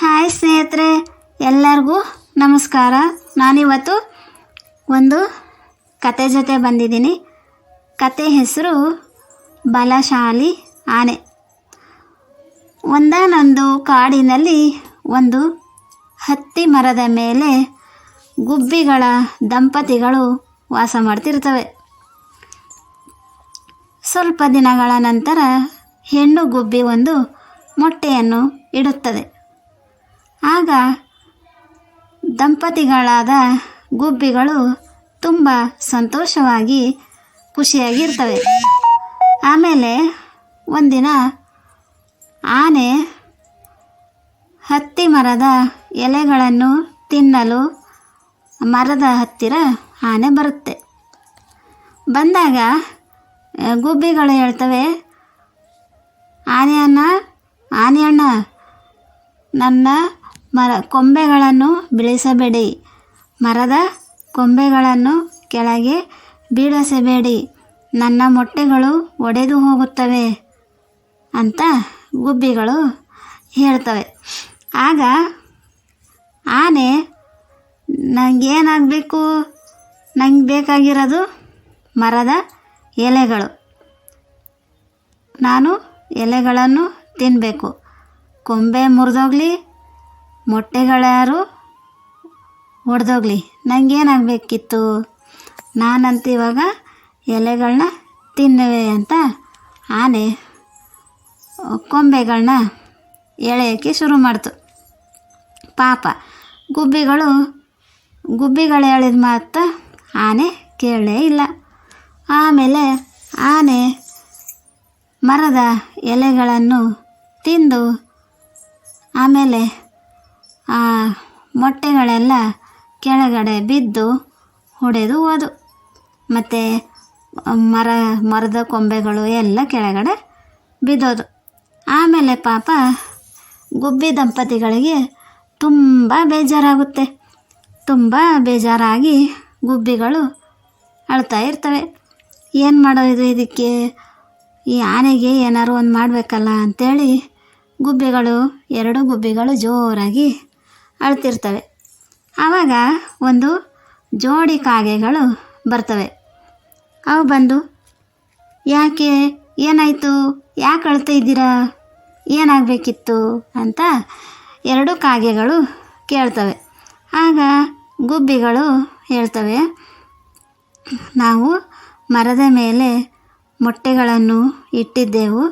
Hi ಸ್ನೇಹಿತರೆ, ಎಲ್ಲರಿಗೂ ನಮಸ್ಕಾರ. ನಾನಿವತ್ತು ಒಂದು ಕತೆ ಜೊತೆ ಬಂದಿದ್ದೀನಿ. ಕತೆ ಹೆಸರು ಬಲಶಾಲಿ ಆನೆ. ಒಂದಾನೊಂದು ಕಾಡಿನಲ್ಲಿ ಒಂದು ಹತ್ತಿ ಮರದ ಮೇಲೆ ಗುಬ್ಬಿಗಳ ದಂಪತಿಗಳು ವಾಸ ಮಾಡ್ತಿರ್ತವೆ. ಸ್ವಲ್ಪ ದಿನಗಳ ನಂತರ ಹೆಣ್ಣು ಗುಬ್ಬಿ ಒಂದು ಮೊಟ್ಟೆಯನ್ನು ಇಡುತ್ತದೆ. ಆಗ ದಂಪತಿಗಳಾದ ಗುಬ್ಬಿಗಳು ತುಂಬ ಸಂತೋಷವಾಗಿ ಖುಷಿಯಾಗಿರ್ತವೆ. ಆಮೇಲೆ ಒಂದಿನ ಆನೆ ಹತ್ತಿ ಮರದ ಎಲೆಗಳನ್ನು ತಿನ್ನಲು ಮರದ ಹತ್ತಿರ ಆನೆ ಬರುತ್ತೆ. ಬಂದಾಗ ಗುಬ್ಬಿಗಳು ಹೇಳ್ತವೆ, ಆನೆಯನ್ನ ಆನೆಯಣ್ಣ ನನ್ನ ಮರ, ಕೊಂಬೆಗಳನ್ನು ಬೀಳಿಸಬೇಡಿ. ಮರದ ಕೊಂಬೆಗಳನ್ನು ಕೆಳಗೆ ಬೀಳಿಸಬೇಡಿ. ನನ್ನ ಮೊಟ್ಟೆಗಳು ಒಡೆದು ಹೋಗುತ್ತವೆ ಅಂತ ಗುಬ್ಬಿಗಳು ಹೇಳ್ತವೆ. ಆಗ ಆನೆ ನನಗೇನಾಗಬೇಕು ನಂಗೆ ಬೇಕಾಗಿರೋದು ಮರದ ಎಲೆಗಳು. ನಾನು ಎಲೆಗಳನ್ನು ತಿನ್ನಬೇಕು ಕೊಂಬೆ ಮುರಿದೋಗ್ಲಿ ಮೊಟ್ಟೆಗಳ್ಯಾರು ಒಡೆದೋಗ್ಲಿ. ನನಗೇನಾಗಬೇಕಿತ್ತು ನಾನಂತ ಇವಾಗ ಎಲೆಗಳನ್ನ ತಿನ್ನುವೆ ಅಂತ ಆನೆ ಕೊಂಬೆಗಳನ್ನ ಎಳೆಯೋಕ್ಕೆ ಶುರು ಮಾಡ್ತು. ಪಾಪ, ಗುಬ್ಬಿಗಳು ಗುಬ್ಬಿಗಳು ಎಳೆದ ಮಾತು ಆನೆ ಕೇಳಲೇ ಇಲ್ಲ. ಆಮೇಲೆ ಆನೆ ಮರದ ಎಲೆಗಳನ್ನು ತಿಂದು, ಆಮೇಲೆ ಆ ಮೊಟ್ಟೆಗಳೆಲ್ಲ ಕೆಳಗಡೆ ಬಿದ್ದು ಹೊಡೆದು ಹೋದು. ಮತ್ತು ಮರ, ಮರದ ಕೊಂಬೆಗಳು ಎಲ್ಲ ಕೆಳಗಡೆ ಬಿದ್ದೋದು. ಆಮೇಲೆ ಪಾಪ ಗುಬ್ಬಿ ದಂಪತಿಗಳಿಗೆ ತುಂಬ ಬೇಜಾರಾಗುತ್ತೆ. ತುಂಬ ಬೇಜಾರಾಗಿ ಗುಬ್ಬಿಗಳು ಅಳ್ತಾ ಇರ್ತವೆ. ಏನು ಮಾಡೋದು ಇದಕ್ಕೆ? ಈ ಆನೆಗೆ ಏನಾದ್ರು ಒಂದು ಮಾಡಬೇಕಲ್ಲ ಅಂಥೇಳಿ ಗುಬ್ಬಿಗಳು, ಎರಡು ಗುಬ್ಬಿಗಳು ಜೋರಾಗಿ ಅಳ್ತಿರ್ತವೆ. ಆವಾಗ ಒಂದು ಜೋಡಿ ಕಾಗೆಗಳು ಬರ್ತವೆ. ಅವು ಬಂದು, ಯಾಕೆ? ಏನಾಯಿತು? ಯಾಕೆ ಅಳ್ತಾ ಇದ್ದೀರಾ? ಏನಾಗಬೇಕಿತ್ತು? ಅಂತ ಎರಡು ಕಾಗೆಗಳು ಕೇಳ್ತವೆ. ಆಗ ಗುಬ್ಬಿಗಳು ಹೇಳ್ತವೆ, ನಾವು ಮರದ ಮೇಲೆ ಮೊಟ್ಟೆಗಳನ್ನು ಇಟ್ಟಿದ್ದೆವು.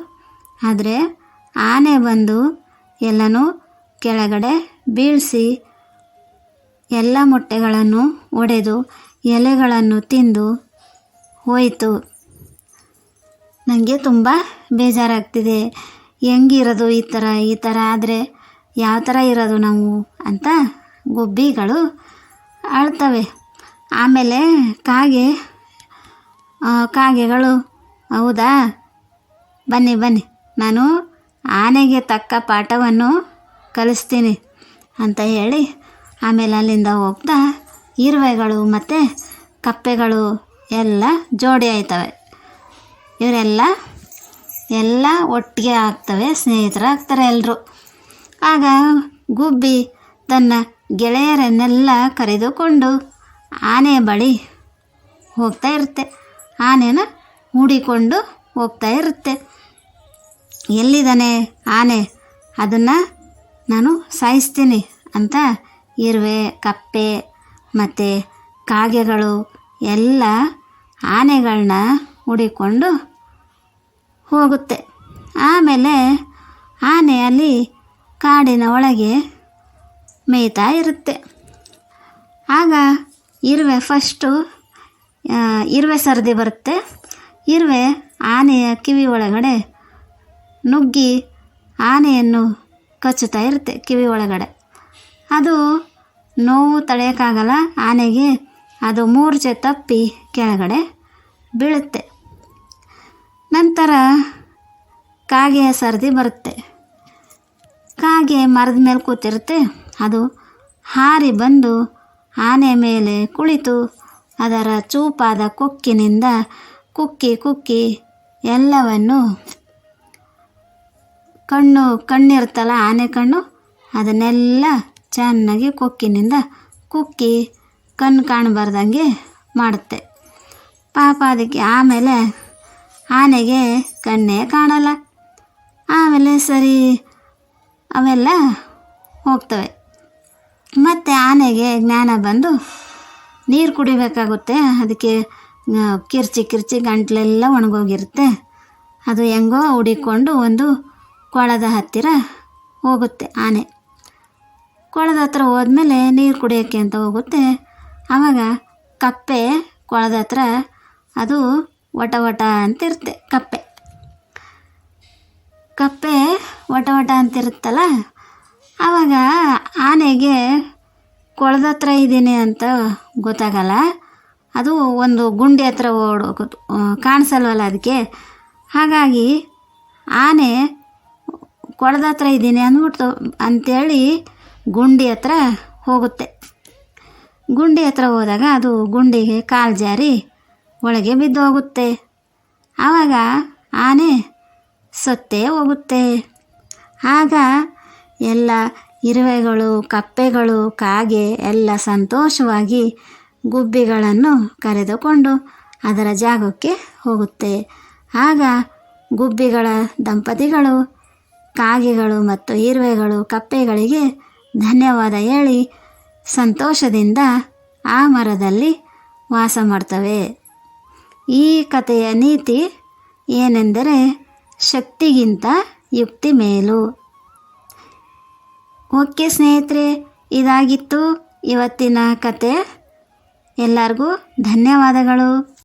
ಆದರೆ ಆನೆ ಬಂದು ಎಲ್ಲನೂ ಕೆಳಗಡೆ ಬೀಳಿಸಿ ಎಲ್ಲ ಮೊಟ್ಟೆಗಳನ್ನು ಒಡೆದು ಎಲೆಗಳನ್ನು ತಿಂದು ಹೋಯಿತು. ನನಗೆ ತುಂಬ ಬೇಜಾರಾಗ್ತಿದೆ. ಹೆಂಗಿರೋದು ಈ ಥರ ಈ ಥರ ಆದರೆ ಯಾವ ಥರ ಇರೋದು ನಾವು ಅಂತ ಗುಬ್ಬಿಗಳು ಅಳ್ತವೆ. ಆಮೇಲೆ ಕಾಗೆ ಕಾಗೆಗಳು, ಹೌದಾ? ಬನ್ನಿ ಬನ್ನಿ. ನಾನು ಆನೆಗೆ ತಕ್ಕ ಪಾಠವನ್ನು ಕಲಿಸ್ತೀನಿ ಅಂತ ಹೇಳಿ ಆಮೇಲೆ ಅಲ್ಲಿಂದ ಹೋಗ್ತಾ ಇರುವೆಗಳು ಮತ್ತು ಕಪ್ಪೆಗಳು ಎಲ್ಲ ಜೋಡಿ ಆಯ್ತವೆ. ಇವರೆಲ್ಲ ಎಲ್ಲ ಒಟ್ಟಿಗೆ ಆಗ್ತವೆ, ಸ್ನೇಹಿತರಾಗ್ತಾರೆ ಎಲ್ಲರೂ ಆಗ ಗುಬ್ಬಿ ತನ್ನ ಗೆಳೆಯರನ್ನೆಲ್ಲ ಕರೆದುಕೊಂಡು ಆನೆ ಬಳಿ ಹೋಗ್ತಾ ಇರುತ್ತೆ. ಆನೆನ ಹೂಡಿಕೊಂಡು ಹೋಗ್ತಾ ಇರುತ್ತೆ. ಎಲ್ಲಿದ್ದಾನೆ ಆನೆ? ಅದನ್ನು ನಾನು ಸಾಯಿಸ್ತೀನಿ ಅಂತ ಇರುವೆ, ಕಪ್ಪೆ ಮತ್ತು ಕಾಗೆಗಳು ಎಲ್ಲ ಆನೆಗಳನ್ನ ಹುಡಿಕೊಂಡು ಹೋಗುತ್ತೆ. ಆಮೇಲೆ ಆನೆ ಅಲ್ಲಿ ಕಾಡಿನ ಒಳಗೆ ಮೇಯ್ತಾ ಇರುತ್ತೆ. ಆಗ ಇರುವೆ ಫಸ್ಟು ಇರುವೆ ಸರದಿ ಬರುತ್ತೆ. ಇರುವೆ ಆನೆಯ ಕಿವಿ ಒಳಗಡೆ ನುಗ್ಗಿ ಆನೆಯನ್ನು ಕಚ್ಚುತ್ತಾ ಇರುತ್ತೆ ಕಿವಿ ಒಳಗಡೆ. ಅದು ನೋವು ತಡೆಯೋಕ್ಕಾಗಲ್ಲ, ಆನೆಗೆ ಅದು ಮೂರ್ಛೆ ತಪ್ಪಿ ಕೆಳಗಡೆ ಬೀಳುತ್ತೆ. ನಂತರ ಕಾಗೆಯ ಸರದಿ ಬರುತ್ತೆ. ಕಾಗೆ ಮರದ ಮೇಲೆ ಕೂತಿರುತ್ತೆ, ಅದು ಹಾರಿ ಬಂದು ಆನೆ ಮೇಲೆ ಕುಳಿತು ಅದರ ಚೂಪಾದ ಕೊಕ್ಕಿನಿಂದ ಕುಕ್ಕಿ ಕುಕ್ಕಿ ಎಲ್ಲವನ್ನು ಕಣ್ಣು, ಕಣ್ಣಿರುತ್ತಲ್ಲ ಆನೆ ಕಣ್ಣು? ಅದನ್ನೆಲ್ಲ ಚೆನ್ನಾಗಿ ಕೊಕ್ಕಿನಿಂದ ಕುಕ್ಕಿ ಕಣ್ಣು ಕಾಣಬಾರ್ದಂಗೆ ಮಾಡುತ್ತೆ. ಪಾಪ ಅದಕ್ಕೆ ಆಮೇಲೆ ಆನೆಗೆ ಕಣ್ಣೇ ಕಾಣಲ್ಲ. ಆಮೇಲೆ ಸರಿ, ಅವೆಲ್ಲ ಹೋಗ್ತವೆ. ಮತ್ತು ಆನೆಗೆ ಜ್ಞಾನ ಬಂದು ನೀರು ಕುಡಿಬೇಕಾಗುತ್ತೆ. ಅದಕ್ಕೆ ಕಿರ್ಚಿ ಕಿರ್ಚಿ ಗಂಟ್ಲೆಲ್ಲ ಒಣಗೋಗಿರುತ್ತೆ. ಅದು ಹೆಂಗೋ ಹುಡಿಕೊಂಡು ಒಂದು ಕೊಳದ ಹತ್ತಿರ ಹೋಗುತ್ತೆ ಆನೆ. ಕೊಳದ ಹತ್ರ ಹೋದ್ಮೇಲೆ ನೀರು ಕುಡಿಯೋಕ್ಕೆ ಅಂತ ಹೋಗುತ್ತೆ. ಆವಾಗ ಕಪ್ಪೆ ಕೊಳದ ಹತ್ರ ಅದು ವಟ ವಟ ಅಂತಿರುತ್ತೆ ಕಪ್ಪೆ. ಕಪ್ಪೆ ವಟ ವಟ ಅಂತಿರುತ್ತಲ್ಲ, ಆವಾಗ ಆನೆಗೆ ಕೊಳದ ಹತ್ರ ಇದ್ದೀನಿ ಅಂತ ಗೊತ್ತಾಗಲ್ಲ. ಅದು ಒಂದು ಗುಂಡಿ ಹತ್ರ ಓಡೋಗೋದು ಕಾಣಿಸಲ್ವಲ್ಲ ಅದಕ್ಕೆ. ಹಾಗಾಗಿ ಆನೆ ಕೊಳದ ಹತ್ರ ಇದ್ದೀನಿ ಅಂದ್ಬಿಟ್ಟು ಅಂಥೇಳಿ ಗುಂಡಿ ಹತ್ರ ಹೋಗುತ್ತೆ. ಗುಂಡಿ ಹತ್ರ ಹೋದಾಗ ಅದು ಗುಂಡಿಗೆ ಕಾಲು ಜಾರಿ ಒಳಗೆ ಬಿದ್ದು ಹೋಗುತ್ತೆ. ಆವಾಗ ಆನೆ ಸತ್ತೇ ಹೋಗುತ್ತೆ. ಆಗ ಎಲ್ಲ ಇರುವೆಗಳು, ಕಪ್ಪೆಗಳು, ಕಾಗೆ ಎಲ್ಲ ಸಂತೋಷವಾಗಿ ಗುಬ್ಬಿಗಳನ್ನು ಕರೆದುಕೊಂಡು ಅದರ ಜಾಗಕ್ಕೆ ಹೋಗುತ್ತೆ. ಆಗ ಗುಬ್ಬಿಗಳ ದಂಪತಿಗಳು ಕಾಗೆಗಳು ಮತ್ತು ಇರುವೆಗಳು ಕಪ್ಪೆಗಳಿಗೆ ಧನ್ಯವಾದ ಹೇಳಿ ಸಂತೋಷದಿಂದ ಆ ಮರದಲ್ಲಿ ವಾಸ ಮಾಡ್ತವೆ. ಈ ಕಥೆಯ ನೀತಿ ಏನೆಂದರೆ ಶಕ್ತಿಗಿಂತ ಯುಕ್ತಿ ಮೇಲು. ಓಕೆ ಸ್ನೇಹಿತರೆ, ಇದಾಗಿತ್ತು ಇವತ್ತಿನ ಕತೆ. ಎಲ್ಲರಿಗೂ ಧನ್ಯವಾದಗಳು.